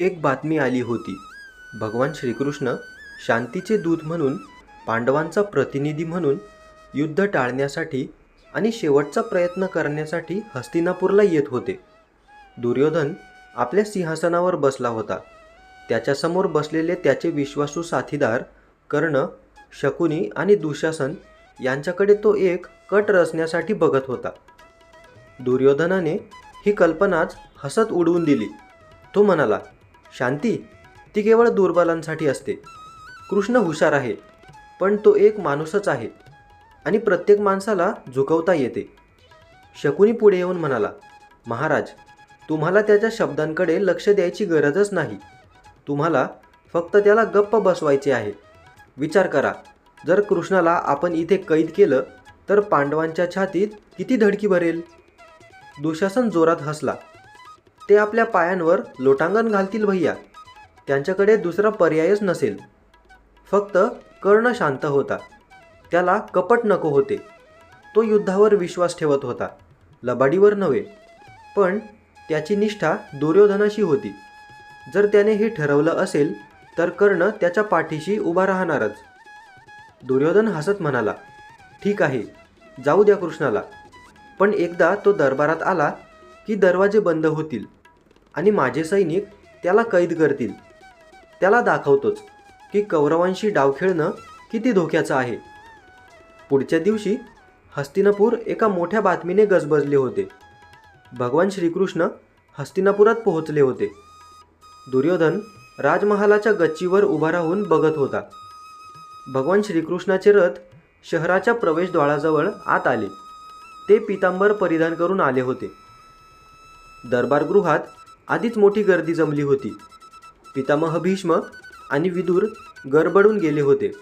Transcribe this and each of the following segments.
एक बातमी आली होती. भगवान श्रीकृष्ण शांतीचे दूत म्हणून पांडवांचा प्रतिनिधी म्हणून युद्ध टाळण्यासाठी आणि शेवटचा प्रयत्न करण्यासाठी हस्तिनापूरला येत होते. दुर्योधन आपल्या सिंहासनावर बसला होता. त्याच्यासमोर बसलेले त्याचे विश्वासू साथीदार कर्ण शकुनी आणि दुशासन यांच्याकडे तो एक कट रचण्यासाठी बघत होता. दुर्योधनाने ही कल्पनाच हसत उडवून दिली. तो म्हणाला शांती ती केवळ दुर्बलांसाठी असते. कृष्ण हुशार आहे पण तो एक माणूसच आहे आणि प्रत्येक माणसाला झुकवता येते. शकुनी पुढे येऊन म्हणाला महाराज तुम्हाला त्याच्या शब्दांकडे लक्ष द्यायची गरजच नाही. तुम्हाला फक्त त्याला गप्प बसवायचे आहे. विचार करा जर कृष्णाला आपण इथे कैद केलं तर पांडवांच्या छातीत किती धडकी भरेल? दुशासन जोरात हसला. ते आपल्या पायांवर लोटांगण घालतील भैया. त्यांच्याकडे दुसरा पर्यायच नसेल. फक्त कर्ण शांत होता. त्याला कपट नको होते. तो युद्धावर विश्वास ठेवत होता. लबाडीवर नव्हे. पण त्याची निष्ठा दुर्योधनाशी होती. जर त्याने हे ठरवलं असेल तर कर्ण त्याच्या पाठीशी उभा राहणारच. दुर्योधन हसत म्हणाला ठीक आहे जाऊ द्या कृष्णाला. पण एकदा तो दरबारात आला की दरवाजे बंद होतील. आणि माझे सैनिक त्याला कैद करतील. त्याला दाखवतोच की कौरवांशी डाव खेळणं किती धोक्याचं आहे. पुढच्या दिवशी हस्तिनापूर एका मोठ्या बातमीने गजबजले होते. भगवान श्रीकृष्ण हस्तिनापुरात पोहोचले होते. दुर्योधन राजमहालाच्या गच्चीवर उभा राहून बघत होता. भगवान श्रीकृष्णाचे रथ शहराच्या प्रवेशद्वाराजवळ आत आले. ते पितांबर परिधान करून आले होते. दरबारगृहात आधीच मोठी गर्दी जमली होती. पितामह भीष्म आणि विदूर गडबडून गेले होते.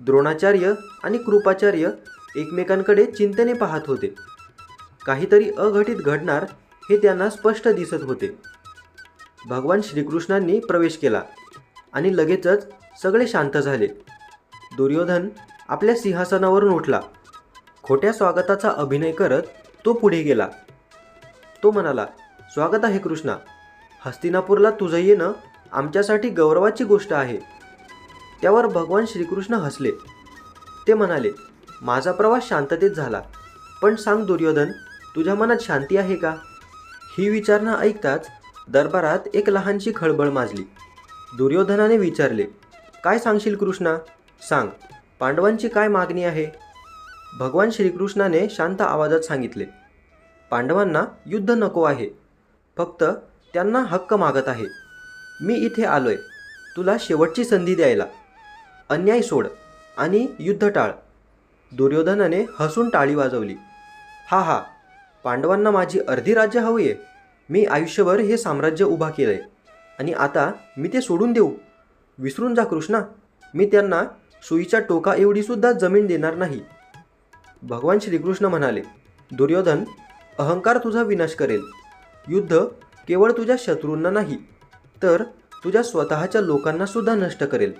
द्रोणाचार्य आणि कृपाचार्य एकमेकांकडे चिंतेने पाहत होते. काहीतरी अघटित घडणार हे त्यांना स्पष्ट दिसत होते. भगवान श्रीकृष्णांनी प्रवेश केला आणि लगेचच सगळे शांत झाले. दुर्योधन आपल्या सिंहासनावरून उठला. खोट्या स्वागताचा अभिनय करत तो पुढे गेला. तो म्हणाला स्वागत आहे कृष्णा. हस्तिनापूरला तुझं येणं आमच्यासाठी गौरवाची गोष्ट आहे. त्यावर भगवान श्रीकृष्ण हसले. ते म्हणाले माझा प्रवास शांततेत झाला. पण सांग दुर्योधन तुझ्या मनात शांती आहे का? ही विचारणा ऐकताच दरबारात एक लहानशी खळबळ माजली. दुर्योधनाने विचारले काय सांगशील कृष्णा? सांग पांडवांची काय मागणी आहे? भगवान श्रीकृष्णाने शांत आवाजात सांगितले पांडवांना युद्ध नको आहे. फक्त त्यांना हक्क मागत आहे. मी इथे आलोय. तुला शेवटची संधी द्यायला. अन्याय सोड आणि युद्ध टाळ. दुर्योधनाने हसून टाळी वाजवली. हा हा पांडवांना माझी अर्धी राज्य हवी आहे. मी आयुष्यभर हे साम्राज्य उभा केलं आहे आणि आता मी ते सोडून देऊ. विसरून जा कृष्णा. मी त्यांना सुईच्या टोका एवढीसुद्धा जमीन देणार नाही. भगवान श्रीकृष्ण म्हणाले दुर्योधन अहंकार तुझा विनाश करेल. युद्ध केवळ तुझ्या शत्रूंना नाही तर तुझ्या स्वतःच्या लोकांना सुद्धा नष्ट करेल.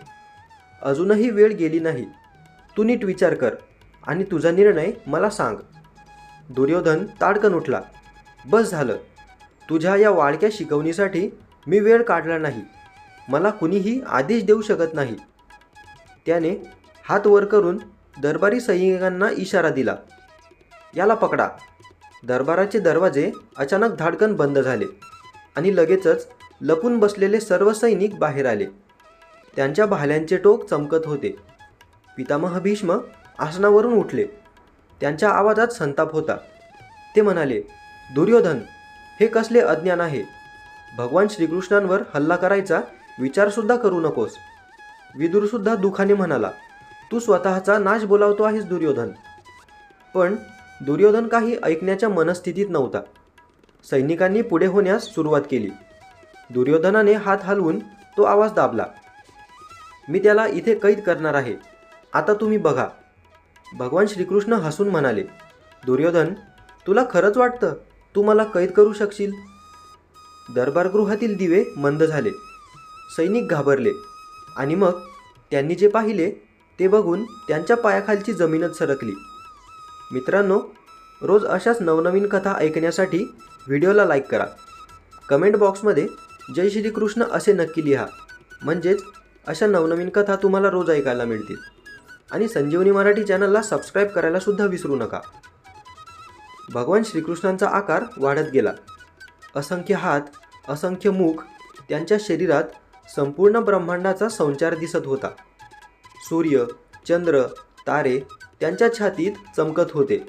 अजूनही वेळ गेली नाही. तू नीट विचार कर आणि तुझा निर्णय मला सांग. दुर्योधन ताडकन उठला. बस झालं. तुझ्या या वाळक्या शिकवणीसाठी मी वेळ काढला नाही. मला कुणीही आदेश देऊ शकत नाही. त्याने हात वर करून दरबारी सैनिकांना इशारा दिला. याला पकडा. दरबाराचे दरवाजे अचानक धाडकन बंद झाले आणि लगेचच लपून बसलेले सर्व सैनिक बाहेर आले. त्यांच्या भाल्यांचे टोक चमकत होते. पितामह भीष्म आसनावरून उठले. त्यांच्या आवाजात संताप होता. ते म्हणाले दुर्योधन हे कसले अज्ञान आहे? भगवान श्रीकृष्णांवर हल्ला करायचा विचारसुद्धा करू नकोस. विदुरसुद्धा दुखाने म्हणाला तू स्वतःचा नाश बोलावतो आहेस दुर्योधन. पण दुर्योधन काही ऐकण्याच्या मनस्थितीत नव्हता. सैनिकांनी पुढे होण्यास सुरुवात केली. दुर्योधनाने हात हलवून तो आवाज दाबला मी त्याला इथे कैद करणार आहे. आता तुम्ही बघा. भगवान श्रीकृष्ण हसून म्हणाले दुर्योधन तुला खरंच वाटतं तू मला कैद करू शकशील? दरबारगृहातील दिवे मंद झाले. सैनिक घाबरले आणि मग त्यांनी जे पाहिले ते बघून त्यांच्या पायाखालची जमीनच सरकली. मित्रांनो रोज अशाच नवनवीन कथा ऐकण्यासाठी व्हिडिओला लाईक करा. कमेंट बॉक्समध्ये जय श्रीकृष्ण असे नक्की लिहा. म्हणजेच अशा नवनवीन कथा तुम्हाला रोज ऐकायला मिळतील. आणि संजीवनी मराठी चॅनलला सबस्क्राईब करायला सुद्धा विसरू नका. भगवान श्रीकृष्णांचा आकार वाढत गेला. असंख्य हात असंख्य मुख त्यांच्या शरीरात संपूर्ण ब्रह्मांडाचा संचार दिसत होता. सूर्य चंद्र तारे त्यांच्या छातीत चमकत होते.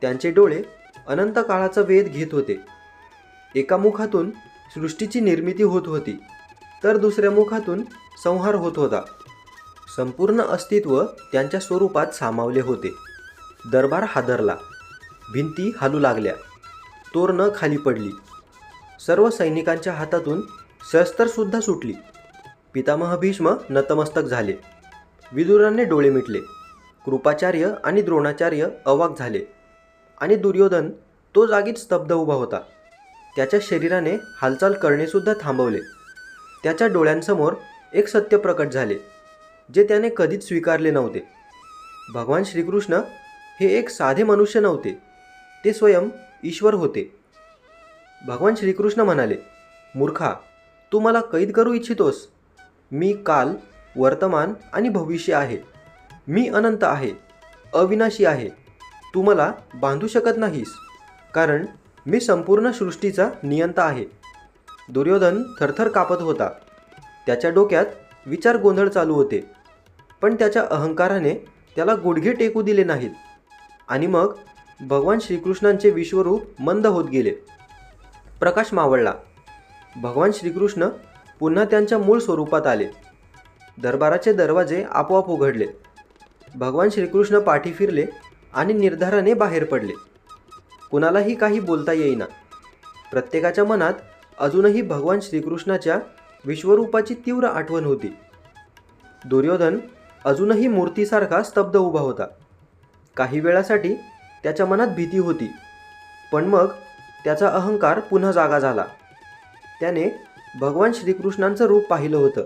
त्यांचे डोळे अनंत काळाचा वेध घेत होते. एका मुखातून सृष्टीची निर्मिती होत होती तर दुसऱ्या मुखातून संहार होत होता. संपूर्ण अस्तित्व त्यांच्या स्वरूपात सामावले होते. दरबार हादरला भिंती हालू लागल्या तोरणं खाली पडली. सर्व सैनिकांच्या हातातून शस्त्रसुद्धा सुटली. पितामह भीष्म नतमस्तक झाले. विदुराने डोळे मिटले. कृपाचार्य आणि द्रोणाचार्य अवाक झाले. आणि दुर्योधन तो जागीच स्तब्ध उभा होता. त्याच्या शरीराने हालचाल करणेसुद्धा थांबवले. त्याच्या डोळ्यांसमोर एक सत्य प्रकट झाले जे त्याने कधीच स्वीकारले नव्हते. भगवान श्रीकृष्ण हे एक साधे मनुष्य नव्हते ते स्वयं ईश्वर होते. भगवान श्रीकृष्ण म्हणाले मूर्खा तू मला कैद करू इच्छितोस. मी काल वर्तमान आणि भविष्य आहे. मी अनंत आहे अविनाशी आहे. तू मला बांधू शकत नाहीस कारण मी संपूर्ण सृष्टीचा नियंता आहे. दुर्योधन थरथर कापत होता. त्याच्या डोक्यात विचार गोंधळ चालू होते पण त्याच्या अहंकाराने त्याला गुडघे टेकू दिले नाहीत. आणि मग भगवान श्रीकृष्णांचे विश्वरूप मंद होत गेले. प्रकाश मावळला. भगवान श्रीकृष्ण पुन्हा त्यांच्या मूळ स्वरूपात आले. दरबाराचे दरवाजे आपोआप उघडले. भगवान श्रीकृष्ण पाठी फिरले आणि निर्धाराने बाहेर पडले. कुणालाही काही बोलता येईना. प्रत्येकाच्या मनात अजूनही भगवान श्रीकृष्णाच्या विश्वरूपाची तीव्र आठवण होती. दुर्योधन अजूनही मूर्तीसारखा स्तब्ध उभा होता. काही वेळासाठी त्याच्या मनात भीती होती पण मग त्याचा अहंकार पुन्हा जागा झाला. त्याने भगवान श्रीकृष्णांचं रूप पाहिलं होतं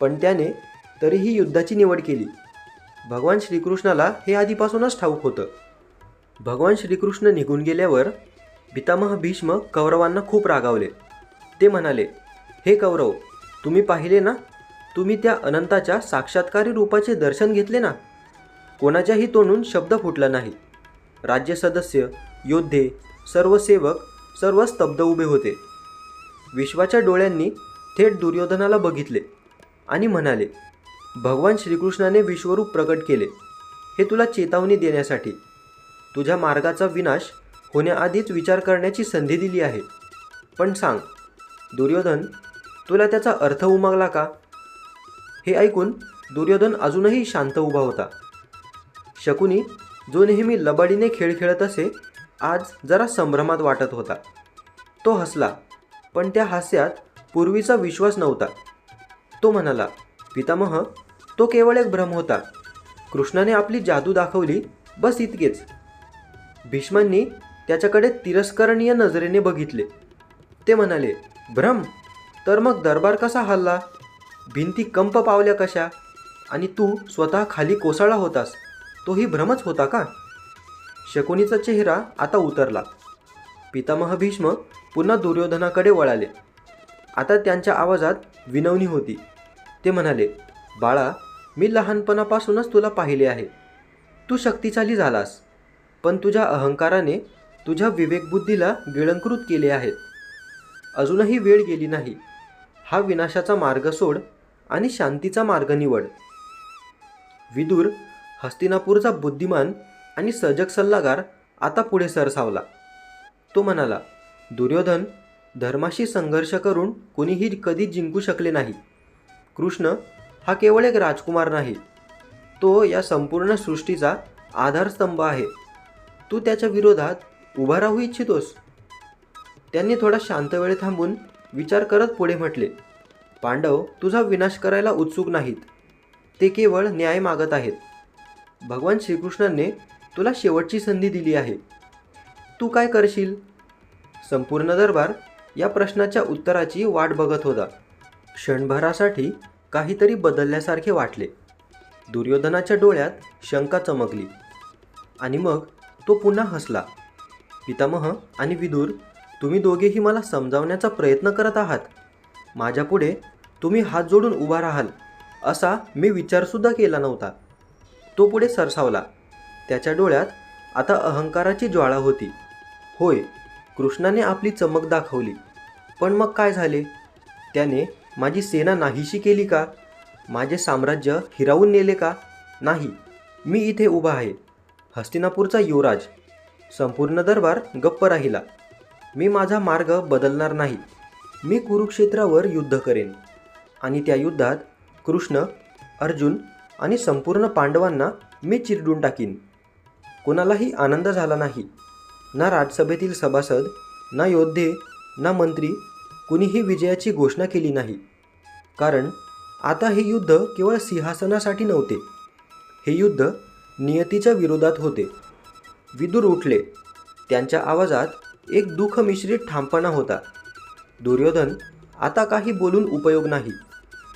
पण त्याने तरीही युद्धाची निवड केली. भगवान श्रीकृष्णाला हे आधीपासूनच ठाऊक होतं. भगवान श्रीकृष्ण निघून गेल्यावर पितामह भीष्म कौरवांना खूप रागावले. ते म्हणाले हे कौरव तुम्ही पाहिले ना? तुम्ही त्या अनंताच्या साक्षात्कारी रूपाचे दर्शन घेतले ना? कोणाच्याही तोंडून शब्द फुटला नाही. राज्य सदस्य योद्धे सर्व सेवक सर्व स्तब्ध उभे होते. विश्वाच्या डोळ्यांनी थेट दुर्योधनाला बघितले आणि म्हणाले भगवान श्रीकृष्णाने विश्वरूप प्रकट केले. हे तुला चेतावणी देण्यासाठी. तुझ्या मार्गाचा विनाश होण्याआधीच विचार करण्याची संधी दिली आहे. पण सांग दुर्योधन तुला त्याचा अर्थ उमगला का? हे ऐकून दुर्योधन अजूनही शांत उभा होता. शकुनी जो नेहमी लबाडीने खेळ खेळत असे आज जरा संभ्रमात वाटत होता. तो हसला पण त्या हास्यात पूर्वीचा विश्वास नव्हता. तो म्हणाला पितामह तो केवळ एक भ्रम होता. कृष्णाने आपली जादू दाखवली बस इतकेच. भीष्मांनी त्याच्याकडे तिरस्करणीय नजरेने बघितले. ते म्हणाले भ्रम? तर मग दरबार कसा हल्ला? भिंती कंप पावल्या कशा? आणि तू स्वतः खाली कोसळला होतास तोही भ्रमच होता का? शकुनीचा चेहरा आता उतरला. पितामह भीष्म पुन्हा दुर्योधनाकडे वळाले. आता त्यांच्या आवाजात विनवणी होती. ते म्हणाले बाळा मी लहानपणापासूनच तुला पाहिले आहे. तू शक्तिशाली झालास. पण तुझ्या अहंकाराने तुझ्या विवेकबुद्धीला गिळंकृत केले आहे अजूनही वेळ गेली नाही. हा विनाशाचा मार्ग सोड आणि शांतीचा मार्ग निवड. विदूर हस्तिनापूरचा बुद्धिमान आणि सजग सल्लागार आता पुढे सरसावला. तो म्हणाला दुर्योधन धर्माशी संघर्ष करून कुणीही कधी जिंकू शकले नाही. कृष्ण हा केवळ एक राजकुमार नाही. तो या संपूर्ण सृष्टीचा आधारस्तंभ आहे. तू त्याच्या विरोधात उभा राहू इच्छितोस? त्यांनी थोडा शांत वेळ थांबून विचार करत पुढे म्हटले पांडव तुझा विनाश करायला उत्सुक नाहीत. ते केवळ न्याय मागत आहेत. भगवान श्रीकृष्णांनी तुला शेवटची संधी दिली आहे. तू काय करशील? संपूर्ण दरबार या प्रश्नाच्या उत्तराची वाट बघत होता. क्षणभरासाठी काहीतरी बदलल्यासारखे वाटले. दुर्योधनाच्या डोळ्यात शंका चमकली. आणि मग तो पुन्हा हसला. पितामह आणि विदूर तुम्ही दोघेही मला समजावण्याचा प्रयत्न करत आहात. माझ्यापुढे तुम्ही हात जोडून उभा राहाल असा मी विचारसुद्धा केला नव्हता. तो पुढे सरसावला. त्याच्या डोळ्यात आता अहंकाराची ज्वाळा होती. होय कृष्णाने आपली चमक दाखवली. पण मग काय झाले? त्याने माझी सेना नाहीशी केली का? माझे साम्राज्य हिरावून नेले का? नाही मी इथे उभा आहे. हस्तिनापूरचा युवराज. संपूर्ण दरबार गप्प राहिला. मी माझा मार्ग बदलणार नाही. मी कुरुक्षेत्रावर युद्ध करेन. आणि त्या युद्धात कृष्ण अर्जुन आणि संपूर्ण पांडवांना मी चिरडून टाकीन. कोणालाही आनंद झाला नाही. ना राजसभेतील सभासद ना योद्धे ना मंत्री कुणीही विजयाची घोषणा केली नाही. कारण आता हे युद्ध केवळ सिंहासनासाठी नव्हते. हे युद्ध नियतीच्या विरोधात होते. विदूर उठले. त्यांच्या आवाजात एक दुःख मिश्रित ठामपणा होता. दुर्योधन आता काही बोलून उपयोग नाही.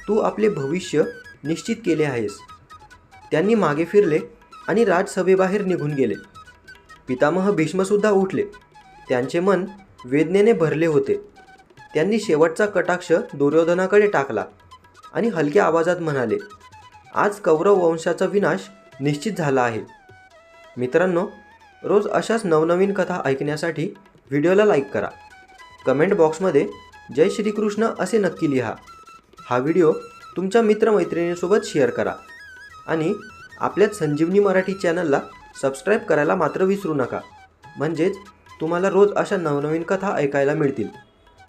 तू आपले भविष्य निश्चित केले आहेस. त्यांनी मागे फिरले आणि राजसभेबाहेर निघून गेले. पितामह भीष्मसुद्धा उठले. त्यांचे मन वेदनेने भरले होते. त्यांनी शेवटचा कटाक्ष दुर्योधनाकडे टाकला आणि हलक्या आवाजात म्हणाले आज कौरव वंशाचा विनाश निश्चित झाला आहे. मित्रांनो रोज अशाच नवनवीन कथा ऐकण्यासाठी व्हिडिओला लाईक करा. कमेंट बॉक्समध्ये जय श्रीकृष्ण असे नक्की लिहा. हा व्हिडिओ तुमच्या मित्रमैत्रिणींसोबत शेअर करा आणि आपल्याच संजीवनी मराठी चॅनलला सबस्क्राईब करायला मात्र विसरू नका. म्हणजेच तुम्हाला रोज अशा नवनवीन कथा ऐकायला मिळतील.